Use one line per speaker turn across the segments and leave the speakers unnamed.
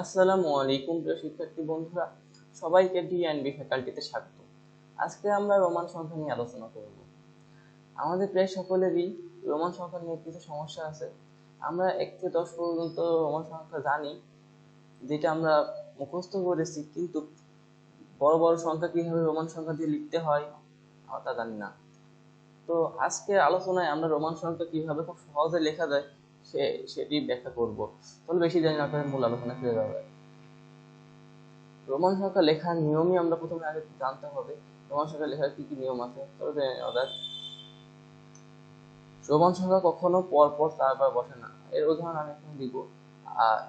আসসালামু আলাইকুম প্রিয় শিক্ষার্থী বন্ধুরা, সবাইকে ডিএনবি ফ্যাকাল্টিতে স্বাগত। আজকে আমরা রোমান সংখ্যা নিয়ে আলোচনা করব। আমাদের প্রায় সকলেরই রোমান সংখ্যা নিয়ে কিছু সমস্যা আছে। আমরা এক থেকে দশ পর্যন্ত রোমান সংখ্যা জানি, যেটা আমরা মুখস্থ করেছি, কিন্তু বড় বড় সংখ্যা কীভাবে রোমান সংখ্যা দিয়ে লিখতে হয় তা জানি না। তো আজকের আলোচনায় আমরা রোমান সংখ্যা কীভাবে খুব সহজে লেখা যায় সেটি ব্যাখ্যা করব। তাহলে বেশি জানি না আপনাদের মূল আলোচনা ফিরে যায় রোমান সংখ্যা লেখার নিয়মই আমরা প্রথমে আগে জানতে হবে। রোমান সংখ্যা লেখার কি কি নিয়ম আছে? তবে জেনে নেওয়া যাক। রোমান সংখ্যা কখনো পর পর চারবার বসে না। এর উদাহরণ আমি এখন দিব।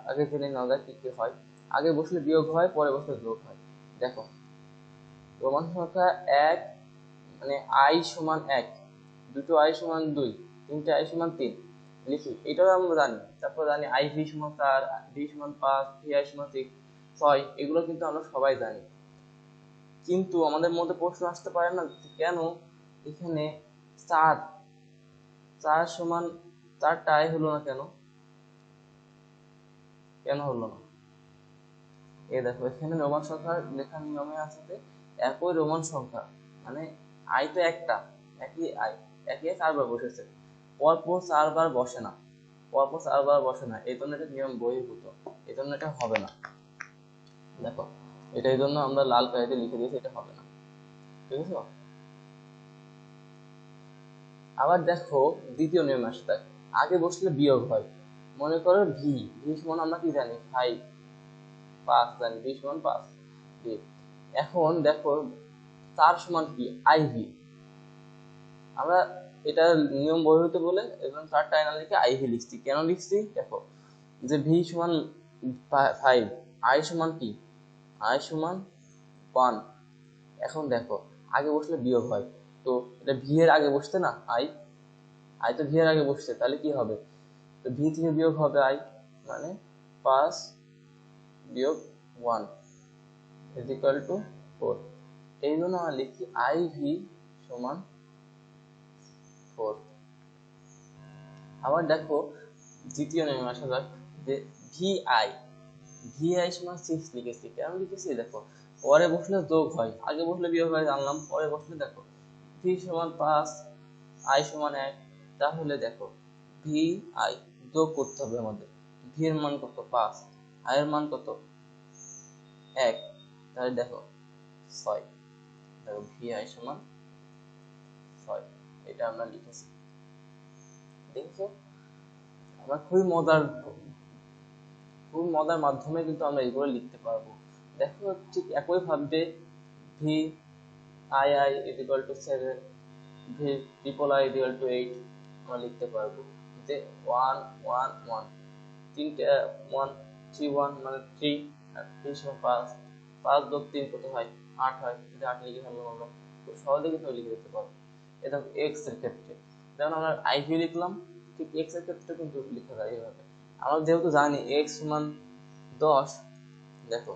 আগে জেনে নেওয়া যাক কি কি হয়। আগে বসলে বিয়োগ হয়, পরে বসলে যোগ হয়। দেখো, রোমান সংখ্যা এক মানে আই সমান এক। দুটো আই সমান দুই, তিনটে আই সমান তিন। লিখি, এটাও আমরা জানি। তারপর জানি আই ভি সমান চার ভি সমান পাঁচ ভি আই সমান সিক্স ছয়, এগুলো কিন্তু আমরা সবাই জানি। কিন্তু আমাদের মধ্যে প্রশ্ন আসতে পারে না কেন এখানে চার চার সমান চারটা আই হলো না কেন? কেন হলো না? এই দেখো, এখানে রোমান সংখ্যা লেখার নিয়মে আছে যে একই রোমান সংখ্যা মানে আই তো একটা, একই আই একই চারবার বসেছে পরপর চারবার বসে না। পরপর চারবার বসে না। এই জন্য নিয়ম বহির্ভূত। এই এটা হবে না। দেখো, এটা এই জন্য আমরা লাল কালিতে লিখে দিয়েছি, এটা হবে না। ঠিক আছে আবার দেখো, দ্বিতীয় নিয়ম আসতে আগে বসলে বিয়োগ হয়। মনে করো ভি ভি সমান আমরা কি জানি? ফাইভ পাঁচ জানি। ভি সমান পাঁচ। এখন দেখো, চার সমান কি? আই ভি আমরা এটা নিয়ম বহির্ভূত বলে এবং চারটা আয়না লিখে আই ভি লিখছি। কেন লিখছি? দেখো, যে ভি সমান ফাইভ আই সমান কি? আই সমান ওয়ান এখন দেখো, আগে বসলে বিয়োগ হয়। তো এটা ভি এর আগে বসতে না? আই আই তো ভি এর আগে বসছে, তাহলে কি হবে? তো ভি থেকে বিয়োগ হবে আই মানে পাঁচ বিয়োগ one is equal to four এই জন্য আমরা লিখি আই ভি সমান ফোর আবার দেখো দ্বিতীয় নিয়মে আসা যাক, যে ভি আই ভি আই সমান সিক্স লিখেছি। কেন লিখেছি? দেখো, পরে বসলে যোগ হয়। আগে বসলে বিয়োগ হয়, জানলাম। পরে বসলে দেখো ভি সমান পাঁচ আই সমান এক। তাহলে দেখো ভি আই যোগ করতে হবে আমাদের। ভি এর মান কত? পাঁচ। আই এর মান কত? এক। তাহলে দেখো, ছয়। দেখো ভি আই সমান এটা আমরা লিখেছি। দেখছ আমরা খুবই মজার খুব মজার মাধ্যমে কিন্তু আমরা এগুলো লিখতে পারব। দেখো, ঠিক একই ভাবে V I I is equal to seven V triple I is equal to eight আমরা লিখতে পারব। যে ওয়ান ওয়ান ওয়ান তিনটে ওয়ান থ্রি ওয়ান মানে থ্রি আর থ্রি সমান পাঁচ। পাঁচ যোগ তিন কত হয়? আট হয়। যদি আট লিখে ফেললাম আমরা। খুব সহজে কিন্তু লিখে দিতে পারব। এটা এক্সের ক্ষেত্রে। যেমন আমরা আইভি লিখলাম, ঠিক এক্সের ক্ষেত্রে কিন্তু লেখা যায় এইভাবে। আমরা যেহেতু জানি এক্স সমান দশ, দেখো,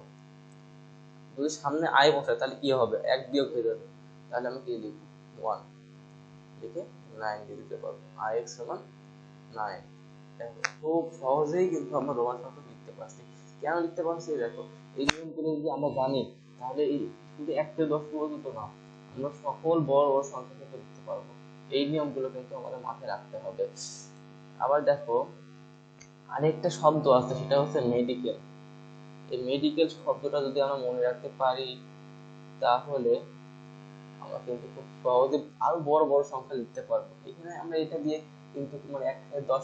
যদি সামনে আই বসে, তাহলে কি হবে? এক বিয়োগ হয়ে যাবে। তাহলে আমি কি লিখব? ওয়ান লিখে নাইন দিয়ে দিতে পারব। আই এক্স সমান নাইন দেখো, খুব সহজেই কিন্তু আমরা রোমান সংখ্যা লিখতে পারছি। কেন লিখতে পারছি? দেখো, এই নিয়মগুলো যদি আমরা জানি, তাহলে এই শুধু এক থেকে দশ পর্যন্ত না আমরা সকল বড় বড় সংখ্যা কিন্তু লিখতে পারব এই নিয়মগুলো কিন্তু আমাদের মাথায় রাখতে হবে। আবার দেখো, আরেকটা শব্দ আছে, সেটা হচ্ছে মেডিকেল এই মেডিকেল শব্দটা যদি আমরা মনে রাখতে পারি, তাহলে আমরা কিন্তু খুব সহজে আরও বড় বড় সংখ্যা লিখতে পারব। এখানে আমরা এটা দিয়ে কিন্তু তোমার এক থেকে দশ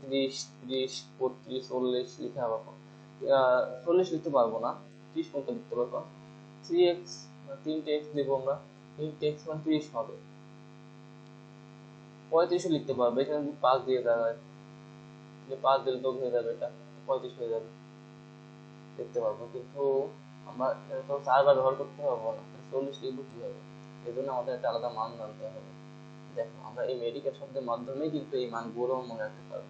ত্রিশ ত্রিশ, বত্রিশ, চল্লিশ লিখে পারব চল্লিশ লিখতে পারব না, ত্রিশ পর্যন্ত লিখতে পারব। থ্রি এক্স তিনটে এক্স দেবো আমরা। তিনটে এক্স মানে ত্রিশ হবে। পঁয়ত্রিশও লিখতে পারব, এখানে যদি পাঁচ দিয়ে দেওয়া হয় যে পাঁচ দিলে যোগ হয়ে যাবে এটা পঁয়ত্রিশ হয়ে যাবে। দেখতে পারব, কিন্তু আমরা তো চারবার ব্যবহার করতে পারব না চল্লিশ লিখব কীভাবে এই জন্য আমাদের একটা আলাদা মান জানতে হবে। দেখো, আমরা এই মেডিকেল শব্দের মাধ্যমেই কিন্তু এই মানগুলো মনে রাখতে পারব।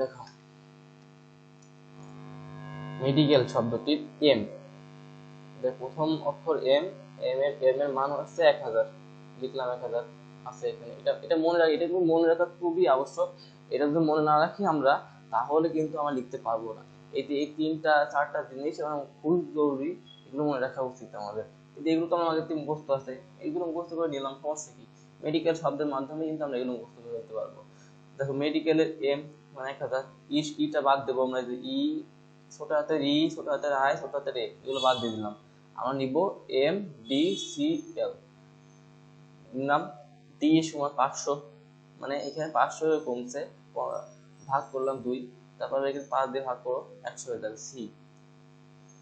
দেখো মেডিকেল শব্দটি এম প্রথম অক্ষর এম এম এর এম এর মান হচ্ছে এক হাজার। লিখলাম এক হাজার আছে এখানে। এটা এটা মনে রাখি, এটা কিন্তু মনে রাখা খুবই আবশ্যক, এটা যদি মনে না রাখি আমরা, তাহলে কিন্তু আমরা লিখতে পারব না। এই যে এই তিনটা, চারটা জিনিস এবং খুব জরুরি, এগুলো মনে রাখা উচিত আমাদের। কিন্তু এগুলো তো আমার আগে থেকে মুখস্থ আছে, এগুলো মুখস্থ করে নিলাম, সমস্যা কি? মেডিকেল শব্দের মাধ্যমে কিন্তু আমরা এগুলো মুখস্থ করে ফেলতে পারব। দেখো মেডিকেলের এম মানে এক হাজার, ইস, ইটা বাদ দেবো আমরা যে ই, ছোট হাতের ই, ছোট হাতের আই, ছোট হাতের এ, এগুলো বাদ দিয়ে দিলাম। আমরা নিব এম ডি সি এল নিলাম ডি সমান পাঁচশো। মানে এখানে পাঁচশো কমছে ভাগ করলাম দুই, তারপরে এখানে পাঁচ দিয়ে ভাগ করো, একশো হয়ে যাবে সি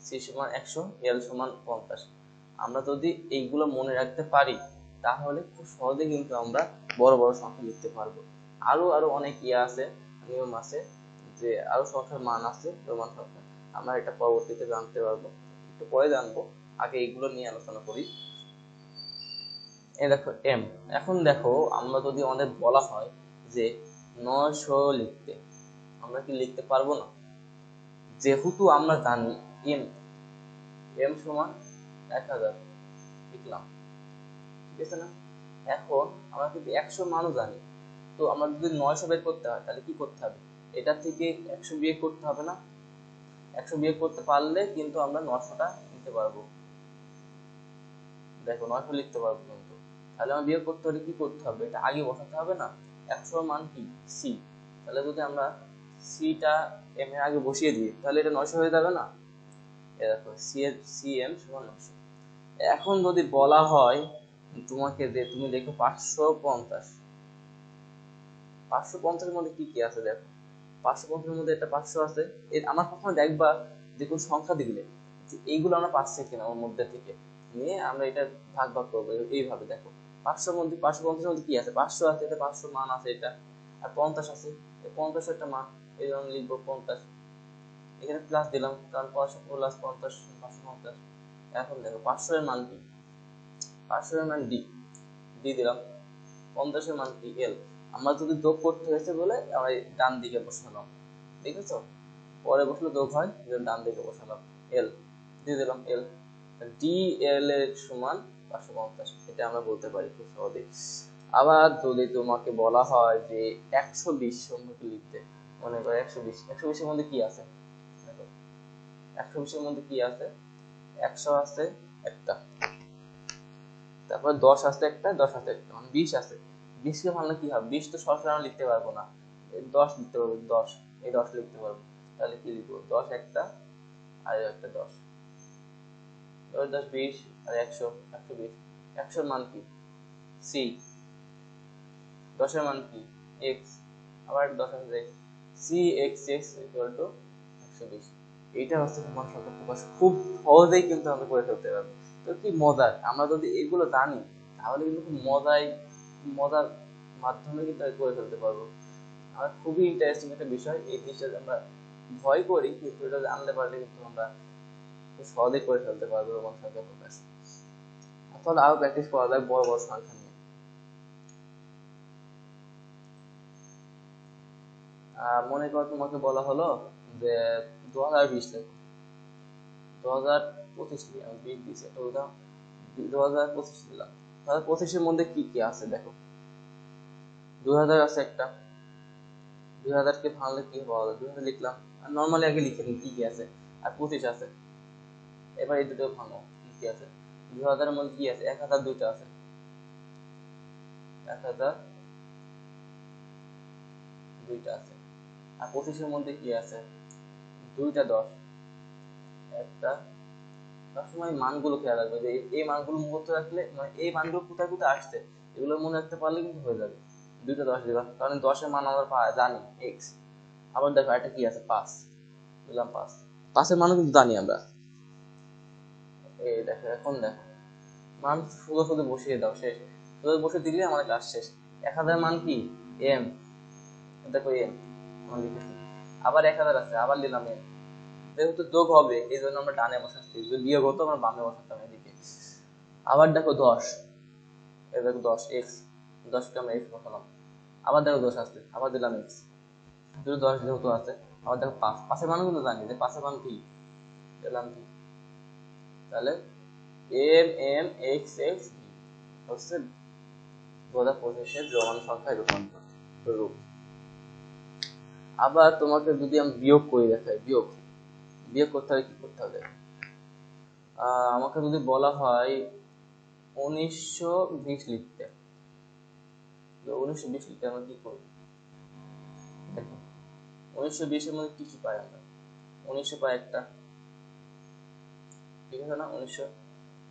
সি সমান একশো এল সমান পঞ্চাশ। আমরা যদি এইগুলো মনে রাখতে পারি, তাহলে খুব সহজে কিন্তু আমরা বড় বড় সংখ্যা লিখতে পারব। আরও আরও অনেক ইয়ে আছে, নিয়ম আছে, যে আরও সংখ্যার মান আছে রোমান সংখ্যা। আমরা এটা পরবর্তীতে জানতে পারব। একটু পরে জানব। আগে এগুলো নিয়ে আলোচনা করি। দেখো এম এখন দেখো, আমরা যদি আমাদের বলা হয় যে নয়শো লিখতে, আমরা কি লিখতে পারব না? যেহেতু আমরা জানি এম এম সমান এক হাজার, লিখলাম। ঠিক আছে না? এখন আমরা কিন্তু একশো মানও জানি, তো আমরা যদি নয়শো বের করতে হয়, তাহলে কি করতে হবে? এটা থেকে একশো বিয়ে করতে হবে না? একশো বিয়ে করতে পারলে কিন্তু আমরা নশোটা নিতে পারব। দেখো, নয়শো লিখতে পারব কিন্তু। তাহলে আমার বিয়োগ করতে হলে কি করতে হবে? এটা আগে বসাতে হবে না? একশো মান কি? সি তাহলে যদি আমরা সিটা এম এর আগে বসিয়ে দিই, তাহলে এটা নয়শো হয়ে যাবে না? এ দেখো সি এর সি এম সমান নয়শো। এখন যদি বলা হয়, তোমাকে যে তুমি দেখো পাঁচশো পঞ্চাশ। পাঁচশো পঞ্চাশের মধ্যে কি কি আছে দেখো? পাঁচশো পঞ্চাশের মধ্যে একটা পাঁচশো আছে। এর আমার প্রথমে দেখবা যে কোন সংখ্যা দিলে এইগুলো আমরা পাচ্ছি কিনা ওর মধ্যে থেকে। নিয়ে আমরা এটা ভাগ ভাগ করব এইভাবে দেখো। পাঁচশোর মধ্যে পাঁচশো পঞ্চাশের মধ্যে কি আছে? পাঁচশো আছে, এটা পাঁচশো মান আছে এটা। আর পঞ্চাশ আছে। পঞ্চাশ একটা মান, এই জন্য লিখব পঞ্চাশ। এখানে প্লাস দিলাম, কারণ পাঁচশো প্লাস পঞ্চাশ, পাঁচশো পঞ্চাশ। এখন দেখো পাঁচশো এর মান কি? পাঁচশো এর মান ডি ডি দিলাম। পঞ্চাশের মান কি? এল আমরা যদি যোগ করতে হয়েছে বলে আমরা ডান দিকে বসালাম। দেখেছ? পরে বসলে যোগ হয় ডান দিকে বসালাম। এল দিয়ে দিলাম এল ডি এল এর সমান পাঁচশো পঞ্চাশ, এটা আমরা বলতে পারি খুব সহজে। আবার যদি তোমাকে বলা হয় যে একশো বিশ লিখতে, মনে করো একশো বিশ, একশো বিশের মধ্যে কি আছে? একশো বিশের মধ্যে কি আছে? একশো আছে একটা। তারপর দশ আছে একটা, দশ আছে একটা মানে বিশ আছে। বিশকে ভাবলে কি হবে? বিশ তো সরাসরি আমরা লিখতে পারব না। দশ লিখতে পারব, দশ, এই দশ লিখতে পারব। তাহলে কি লিখব? দশ একটা, আর একটা দশ। দশ বিশ আর একশো একশো বিশ একশোর মান কি সি দশের মান কি এক্স আবার দশ C X X equal to একশো বিশ এইটা হচ্ছে তোমার সংখ্যা প্রকাশ। খুব সহজেই কিন্তু আমরা করে ফেলতে পারব। তো কি মজার? আমরা যদি এগুলো জানি, তাহলে কিন্তু খুব মজাই, মজার মাধ্যমে কিন্তু করে ফেলতে পারব। আমার খুবই ইন্টারেস্টিং একটা বিষয়, এই জিনিসটা আমরা ভয় করি, কিন্তু এটা জানতে পারলে কিন্তু আমরা সহজে করে ফেলতে পারব রোমান সংখ্যা প্রকাশ তাহলে আরও প্র্যাকটিস করা যায় বড় বড় সংখ্যা নিয়ে। মনে করো তোমাকে বলা হলো যে দু হাজার বিশ লেখো। দু হাজার পঁচিশ আমি বিশ দিচ্ছি একটা উদাহরণ। দু হাজার পঁচিশ দিলাম দু হাজার পঁচিশের মধ্যে কি কি আছে দেখো? দু হাজার আছে একটা। দুই হাজারকে ভাঙলে কি পাওয়া যায় দুই হাজার লিখলাম। আর নর্মালি আগে লিখে নিই কি কি আছে। আর পঁচিশ আছে। এবার এই দুটো ভাঙো, কি আছে? দুই হাজারের মধ্যে কি আছে? এক হাজার দুইটা আছে। এক হাজার দুইটা আছে। আর পঁচিশের মধ্যে কি আছে? দুইটা দশ। একটা সবসময় মানগুলো খেয়াল রাখবে যে এই মানগুলো মুহূর্ত রাখলে মানে এই মানগুলো কোথায় কোথায় আসছে, এগুলো মনে রাখতে পারলে কিন্তু হয়ে যাবে। দুইটা দশ দিবা। কারণ দশের মান আমরা জানি এক্স আবার দেখো এটা কি আছে? পাঁচ। দিলাম পাঁচ। পাঁচের মানও কিন্তু জানি আমরা। এই দেখো, এখন দেখো। মান শুধু শুধু বসিয়ে দাও, শেষ। শুধু বসে দিলে আমাদের কাজ শেষ। এক হাজার মান কি? এম দেখো এম আমরা লিখেছি। আবার এক হাজার আছে, আবার নিলাম এম যেহেতু যোগ হবে, এই জন্য আমরা ডানে বসাচ্ছি। যদি বিয়োগ হতো, আমরা বামে বসাতাম এদিকে। আবার দেখো দশ। এই দেখো দশ এক্স দশকে আমরা এক্স বসালাম। আবার দেখো দশ আসছে, আবার দিলাম এক্স দুটো দশ যেহেতু আছে, আবার দেখো পাঁচ। পাঁচের মান কিন্তু জানি, যে পাঁচের মান কি? দিলাম কি? তাহলে এম এম এক্স এক্স হচ্ছে দু হাজার পঁচিশের রোমান সংখ্যায় রূপান্তর রূপ। আবার তোমাকে যদি আমি বিয়োগ করে দেখাই, বিয়োগ। বিয়োগ করতে হবে, কি করতে হবে? আমাকে যদি বলা হয় উনিশশো বিশ লিখতে। উনিশশো বিশ লিখতে আমরা কি করব? উনিশশো বিশের মধ্যে কি কি পাই আমরা? উনিশশো পাই একটা। ঠিক আছে না উনিশশো,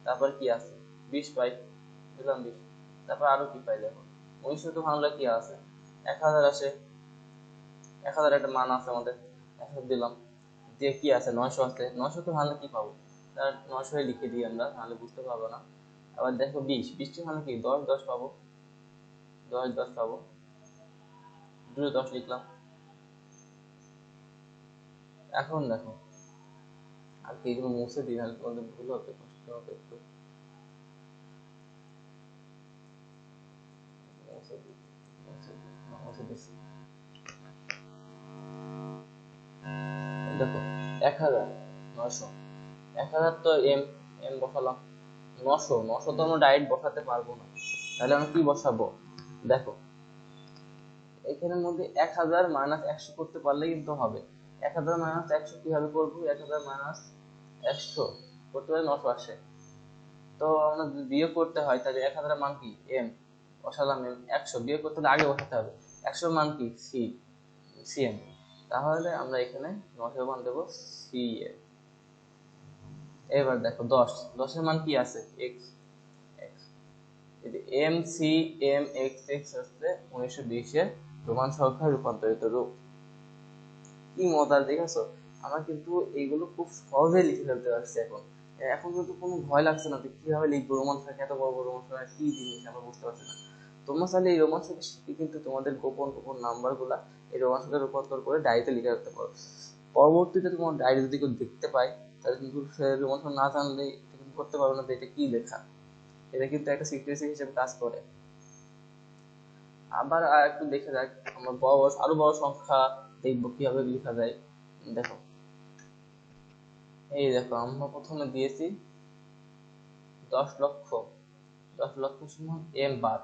তারপর কি আছে? বিশ পাই দিলাম বিশ। তারপর আরও কি পাই দেখো? উনিশশো তো ভাঙলে কি আছে? এক হাজার আসে, এক হাজার একটা মান আছে আমাদের, এক হাজার দিলাম। দিয়ে কি আছে? নয়শো আছে। নয়শো তো ভাঙলে কি পাবো? তার নয়শো লিখে দিই আমরা, তাহলে বুঝতে পারব না। আবার দেখো বিশ, বিশটি ভাঙলে কি? দশ দশ পাবো। দশ দশ পাবো। দুটো দশ লিখলাম। এখন দেখো আর কি মুছে দিই নাহলে তোমাদের ভুল হবে, কষ্ট হবে একটু। দেখো, এক হাজার নশো এক হাজার তো এম এম বসালাম। নশো নশো তো আমরা বসাতে পারব না। তাহলে আমরা কি বসাবো? দেখো, এখানের মধ্যে এক হাজার মাইনাস একশো করতে পারলে কিন্তু হবে। এক হাজার মাইনাস একশো কীভাবে করব? এক হাজার মাইনাস একশো। করতে পারলে নশো আসে তো আমরা বিয়োগ করতে হয়, তাহলে এক হাজারের মান কি? এম বসালাম এম একশো। বিয়োগ করতে হলে আগে বসাতে হবে। একশোর মান কি? সি সি এম তাহলে আমরা এখানে নশোর মান দেবো সি এ এবার দেখো, দশ। দশের মান কি আছে? X X M C M X X হচ্ছে উনিশশো বিশের রোমান সংখ্যায় রূপান্তরিত রূপ। কি মজার দেখেছ? আমার কিন্তু এইগুলো খুব সহজে লিখে ফেলতে পারছি এখন। এখন কিন্তু কোনো ভয় লাগছে না যে কীভাবে লিখব রোমান সংখ্যা এত বড় বড় রোমান সংখ্যা কি জিনিস আমরা বুঝতে পারছি না। তোমরা চাইলে এই রোমান সংখ্যা শিখে কিন্তু তোমাদের গোপন গোপন নাম্বারগুলা এই রোমান সংখ্যা রূপান্তর করে ডায়েরিতে লিখে রাখতে পারো। পরবর্তীতে তোমার ডায়েরি যদি কেউ দেখতে পায়, তাহলে কিন্তু সে রোমান না জানলে করতে পারবে না যে এটা কি লেখা। এটা কিন্তু একটা সিক্রেসি হিসেবে কাজ করে। আবার আর একটু দেখে যাক, আমরা বড়, আরও বড় সংখ্যা দেখব কীভাবে লেখা যায়। দেখো। এই দেখো, আমরা প্রথমে দিয়েছি দশ লক্ষ। দশ লক্ষ সমান এম বার।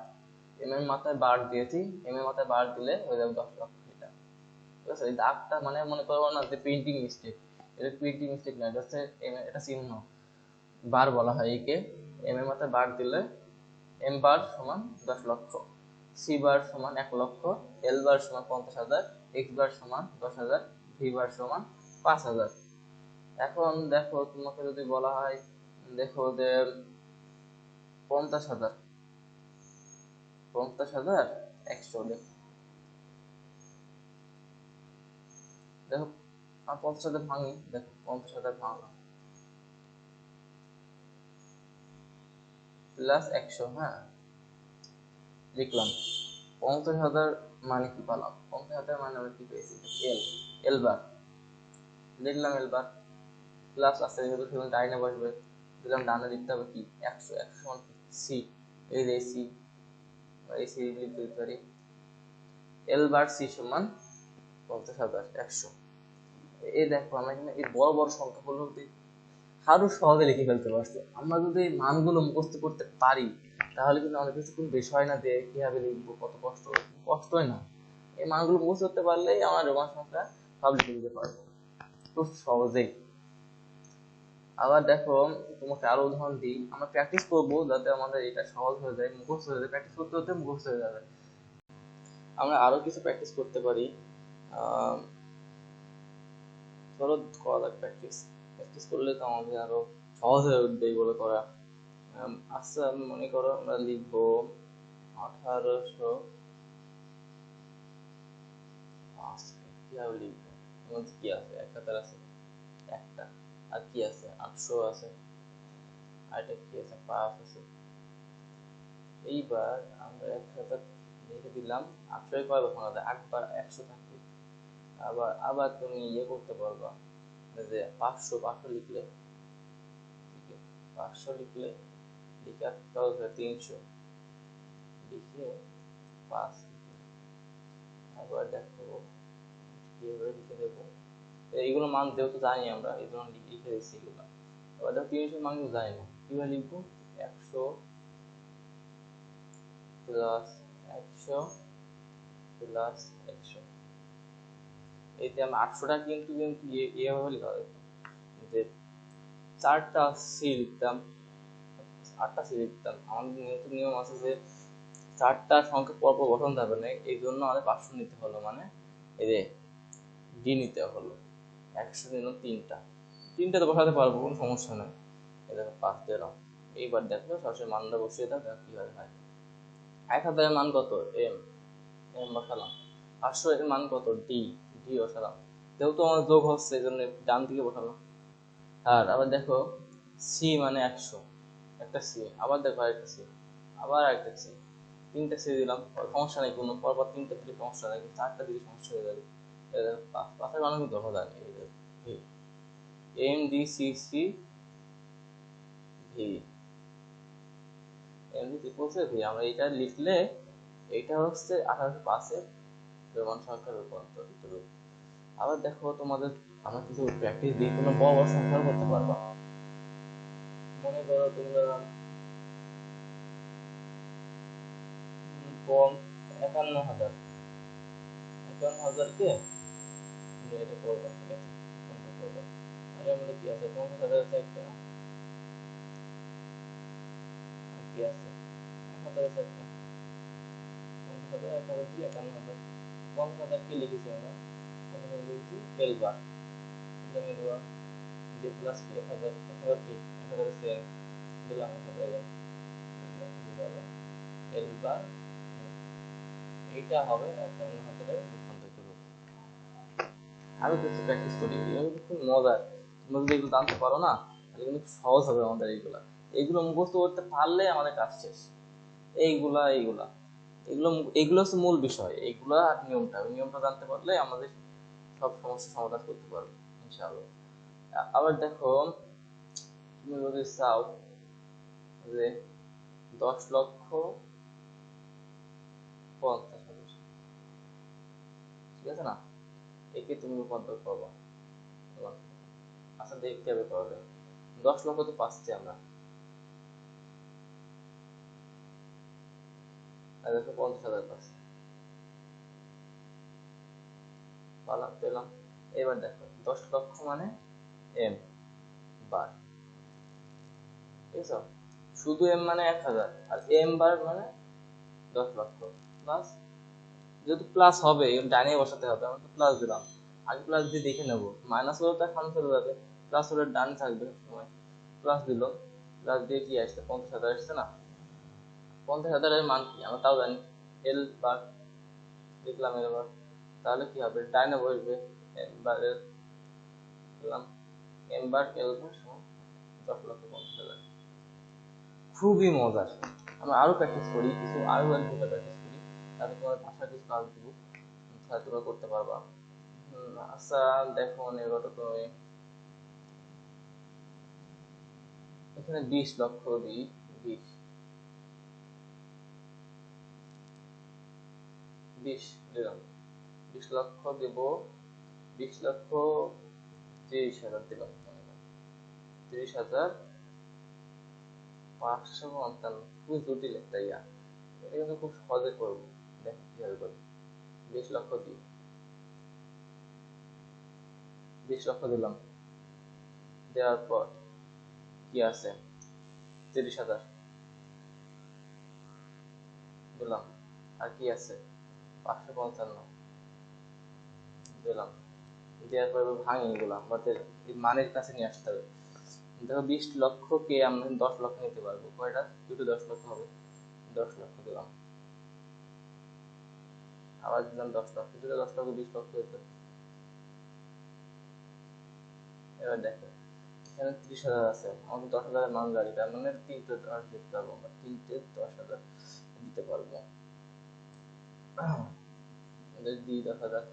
এম এর মাথায় বার দিয়েছি। এম এর মাথায় বার দিলে হয়ে যাবে দশ লক্ষ এটা। ঠিক আছে? দাগটা মানে মনে করব না যে প্রিন্টিং মিস্টেক এটা প্রিন্টিং মিস্টেক না, এটা হচ্ছে এম এটা চিহ্ন। বার বলা হয় একে। এম এর মাথায় বার দিলে এম বার সমান দশ লক্ষ। সি বার সমান এক লক্ষ এল বার সমান পঞ্চাশ হাজার এক্স বার সমান দশ হাজার ভি বার সমান পাঁচ হাজার। এখন দেখো, তোমাকে যদি বলা হয়, দেখো যে পঞ্চাশ হাজার পঞ্চাশ হাজার একশো দেখো। দেখো পঞ্চাশ হাজার ভাঙি, দেখো, পঞ্চাশ হাজার ভাঙলাম। প্লাস একশো হ্যাঁ? লিখলাম পঞ্চাশ হাজার মানে কি পালাম? পঞ্চাশ হাজার মানে আমরা কি পেয়েছি? এল এল বার লিখলাম এল বার প্লাস আছে যেহেতু সেখানে ডাইনে বসবে দিলাম ডানে লিখতে হবে কি? একশো একশো সমান সি এই যে সি এই সি লিখতে দিতে পারি। এল বার সি সমান পঞ্চাশ হাজার, একশো। এই দেখো, আমরা এখানে এই বড় বড় সংখ্যাগুলো আরও সহজে লিখে ফেলতে পারছি, আমরা যদি মানগুলো মুখস্থ করতে পারি তাহলে কিন্তু আমাদের কিছুক্ষণ বিষয় না যে কীভাবে লিখব, কত কষ্ট, কষ্টই না। এই মানগুলো মুখস্থ করতে পারলেই আমার রোমান সংখ্যা সব লিখে দিতে পারব খুব সহজেই। আবার দেখো, তোমাকে আরও উদাহরণ দিই। আমরা প্র্যাকটিস করব যাতে আমাদের এটা সহজ হয়ে যায়, মুখস্থ হয়ে যায়। প্র্যাকটিস করতে করতে মুখস্থ হয়ে যাবে। আমরা আরও কিছু প্র্যাকটিস করতে পারি। ধরো করা যাক প্র্যাকটিস প্র্যাকটিস করলে তো আমাদের আরও সহজ হয়ে উঠবে এগুলো করা। আচ্ছা মনে করো আমরা লিখব আঠারোশো কি আছে? আছে, একটা। আর কি আছে? আটশো আছে। কি আছে? পাঁচ আছে। এইবার আমরা এক হাজার লিখে দিলাম। আটশো কয় ভাঙা আটবার একশো থাকবে। আবার আবার তুমি ইয়ে করতে পারবা। যে পাঁচশো পাঁচশো লিখলে। পাঁচশো লিখলে হচ্ছে তিনশো লিখে পাঁচ আবার দেখো লিখে এইগুলো মান জানি আমরা এই লিখে এগুলো এবার দেখো তিনশো মান জানি না লিখব একশো প্লাস একশো প্লাস আমি আটশোটা কিন্তু কিন্তু এভাবে হবে যে চারটা সি লিখতাম আটটা সি লিখতাম আমাদের নিয়মিত নিয়ম আছে যে চারটা সংখ্যা পরপর বসাতে হবে না এই জন্য আমাদের পাঁচশো নিতে হলো মানে এই যে ডি নিতে হলো একশো নিলাম তিনটা তিনটা তো বসাতে পারব কোনো সমস্যা নেই এই দেখো পাঁচ দিলাম এইবার দেখো সরাসরি মানটা বসিয়ে দাও দেখো কীভাবে হয় এক হাজারের মান কত এম এম বসালাম পাঁচশো এর মান কত ডি ডি বসালাম যেহেতু আমার যোগ হচ্ছে এই জন্য ডান দিকে বসালাম আর আবার দেখো সি মানে একশো একটা সি আবার দেখো আরেকটা সি আবার আরেকটা সি তিনটা সি দিলাম সমস্যা নেই, কোনো, পরপর তিনটা দিলে সমস্যা নেই চারটা দিলে সমস্যা হয়ে যাবে। এই দেখো পাঁচ পাঁচের মান কিন্তু দেখো M D C C V M D ত্রিপলসে V আমরা এটা লিখলে এটা হচ্ছে আঠারোশো পাঁচের প্রমাণ সংখ্যার রূপান্তর রূপ আবার দেখো তোমাদের, আমরা কিছু প্র্যাকটিস দিই তোমরা বড় বড় সংখ্যাও করতে পারবা। মনে করো তোমরা কম একান্ন হাজার। একান্ন হাজারকে এটা করবা, ঠিক আছে? কোনটা করবা। আর মধ্যে কি আছে? পঞ্চাশ হাজার আছে একটা। কি আছে? এক হাজার আছে একটা। পঞ্চাশ হাজার হাজারকে লিখেছি আমরা? লিখেছি এল বার জমে দেওয়া। কিছু প্র্যাকটিস করি এগুলো মজার যদি এগুলো জানতে পারো না তাহলে কিন্তু সহজ হবে আমাদের এইগুলা এইগুলো মুখস্থ করতে পারলে আমাদের কাজ শেষ এইগুলা এইগুলা এগুলো এগুলো হচ্ছে মূল বিষয় এইগুলা আর নিয়মটা নিয়মটা জানতে পারলে আমাদের সব সমস্যার সমাধান করতে পারব ইনশাআল্লাহ আবার দেখো, তুমি যদি চাও যে দশ লক্ষ পঞ্চাশ হাজার ঠিক আছে না? একে তুমি রূপান্তর করবা। আচ্ছা দেখতে হবে করা যায়। দশ লক্ষ তো পাচ্ছি আমরা। দেখো পঞ্চাশ হাজার পাচ্ছি। পেলাম। এবার দেখো, দশ লক্ষ মানে এম বার ঠিক আছে? শুধু এম মানে এক হাজার, আর এম বার মানে দশ লক্ষ প্লাস যেহেতু প্লাস হবে ডাইনে বসাতে হবে, আমরা তো প্লাস দিলাম। আগে প্লাস দিয়ে দেখে নেব। মাইনাস হলে তো সামনে চলে যাবে প্লাস হলে ডান থাকবে সময়। প্লাস দিল প্লাস দিয়ে কি আসছে? পঞ্চাশ হাজার আসছে না? পঞ্চাশ হাজারের মান কি? আমরা তাও জানি। এল বার দেখলাম এল বার তাহলে কি হবে? ডাইনে বসবে এল বার এল দিলাম খুবই মজার। আমরা আরও প্র্যাকটিস করি, কিছু আরও প্র্যাকটিস করি। তাহলে তোমার ভাষা কিছু কাজ দিব। তাহলে তোমরা করতে পারবা। আচ্ছা দেখো এবার তো তুমি এখানে বিশ লক্ষ দিই, বিশ। বিশ দিলাম। বিশ লক্ষ দেব। বিশ লক্ষ তিরিশ হাজার দিলাম তিরিশ হাজার পাঁচশো পঞ্চান্ন। খুবই জটিল একটা ইয়া। এটা কিন্তু খুব সহজে করব। দেখ কীভাবে করি বিশ লক্ষ দিই বিশ লক্ষ দিলাম। দেওয়ার পর কি আছে? তিরিশ হাজার। দিলাম। আর কি আছে? পাঁচশো পঞ্চান্ন। দিলাম। দেওয়ার পর ভাঙি এগুলো। আমাদের মানের কাছে নিয়ে আসতে হবে। দেখো বিশ লক্ষকে আমরা দশ লক্ষ নিতে পারব। কয়টা? দুটো দশ লক্ষ হবে। দশ লক্ষ দিলাম। আবার দিলাম দশ লক্ষ। দুটো দশ লক্ষ, বিশ লক্ষ হতো এবার দেখো, এখানে ত্রিশ হাজার আছে। আমাদের দশ হাজারের মান গাড়ি তার মানে তিনটে দশ দিতে পারব আমরা। তিনটে দশ হাজার দিতে পারব। দিই দশ হাজার।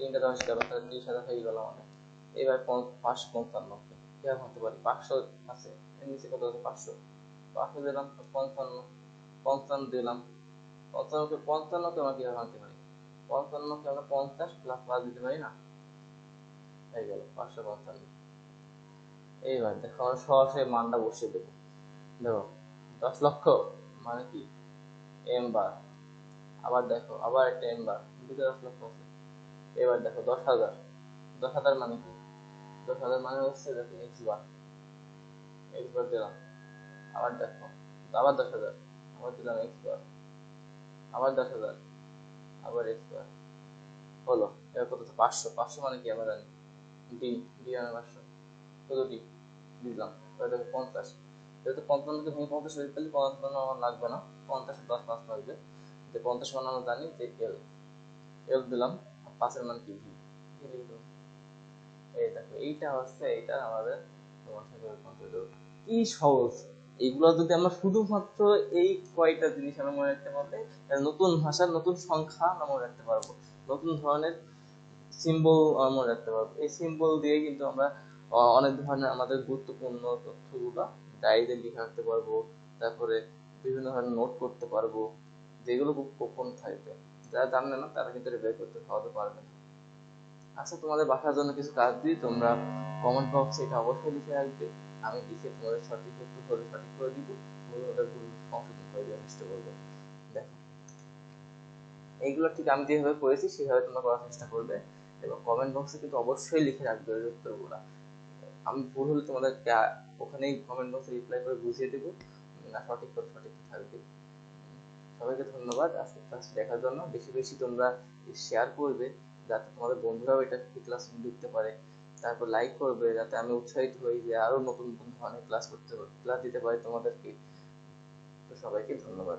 তিনটে দশ গেল তাহলে ত্রিশ হাজার হয়ে গেল আমাদের এবার পাঁচশো পঞ্চান্ন কীরকম হতে পারি। পাঁচশো আছে। এর নিচে কত আছে? পাঁচশো। পাঁচশো দিলাম, পঞ্চান্ন। পঞ্চান্ন দিলাম। পঞ্চান্নকে পঞ্চান্নকে আমরা কীভাবে আনতে পারি? পঞ্চান্নকে আমরা পঞ্চাশ প্লাস পাঁচ দিতে পারি না? হয়ে গেল, পাঁচশো পঞ্চান্ন। এইবার দেখো, আমরা সরাসরি মানটা বসিয়ে দেবো। দেখো, দশ লক্ষ মানে কি? এম বার আবার দেখো, আবার একটা এম বার দুটো দশ লক্ষ আছে। এবার দেখো দশ হাজার। দশ হাজার মানে কি? দশ হাজার মানে হচ্ছে দেখো এক্স বার এক্স বার দিলাম। আবার দেখো, আবার দশ হাজার। আবার দিলাম এক্স বার আবার দশ হাজার। আবার এক্স বার হলো, এবার কত? পাঁচশো। পাঁচশো মানে কি আমরা জানি? ডি ডি মানে পাঁচশো। কত ডি দিলাম। এবার দেখো পঞ্চাশ। যেহেতু পঞ্চান্নকে ভেঙে পঞ্চাশ হয়ে পেলে পঞ্চান্ন আমার লাগবে না। পঞ্চাশের দশ পাঁচ লাগবে। যে পঞ্চাশ মানে আমরা জানি যে এল এল দিলাম। পাঁচের মান কি? ভি এই দেখো এইটা হচ্ছে আমাদের তোমার সাথে কি সহজ! এইগুলো যদি আমরা শুধুমাত্র এই কয়টা জিনিস আমরা মনে রাখতে পারলে নতুন ভাষার নতুন সংখ্যা আমরা মনে রাখতে পারব। নতুন ধরনের সিম্বল মনে রাখতে পারব। এই সিম্বল দিয়ে কিন্তু আমরা অনেক ধরনের আমাদের গুরুত্বপূর্ণ তথ্যগুলো ডায়েরিতে লিখে রাখতে পারব। তারপরে বিভিন্ন ধরনের নোট করতে পারব। যেগুলো খুব গোপন থাকবে। যারা জানে না, তারা কিন্তু বের করতে সহজে পারবে না। আচ্ছা তোমাদের বাসার জন্য কিছু কাজ দিই, তোমরা কমেন্ট বক্সে এটা অবশ্যই লিখে রাখবে। আমি লিখে তোমাদের সঠিক উত্তর করে সঠিক করে দিব। ভুল হলে ভুল সংশোধন করে দেওয়ার চেষ্টা করব। দেখো, এইগুলো ঠিক আমি যেভাবে করেছি, সেভাবে তোমরা করার চেষ্টা করবে। এবং কমেন্ট বক্সে কিন্তু অবশ্যই লিখে রাখবে ওই উত্তরগুলো। আমি ভুল হলে তোমাদেরকে ওখানেই কমেন্ট বক্সে রিপ্লাই করে বুঝিয়ে দেবো। না সঠিক করে সঠিক থাকবে। সবাইকে ধন্যবাদ। আজকের ক্লাস দেখার জন্য। বেশি বেশি তোমরা শেয়ার করবে যাতে তোমাদের বন্ধুরাও এটা ক্লাস দেখতে পারে। তারপর লাইক করবে যাতে আমি উৎসাহিত হই যে আরও নতুন নতুন ধরনের ক্লাস করতে ক্লাস দিতে পারি তোমাদেরকে। তো সবাইকে ধন্যবাদ।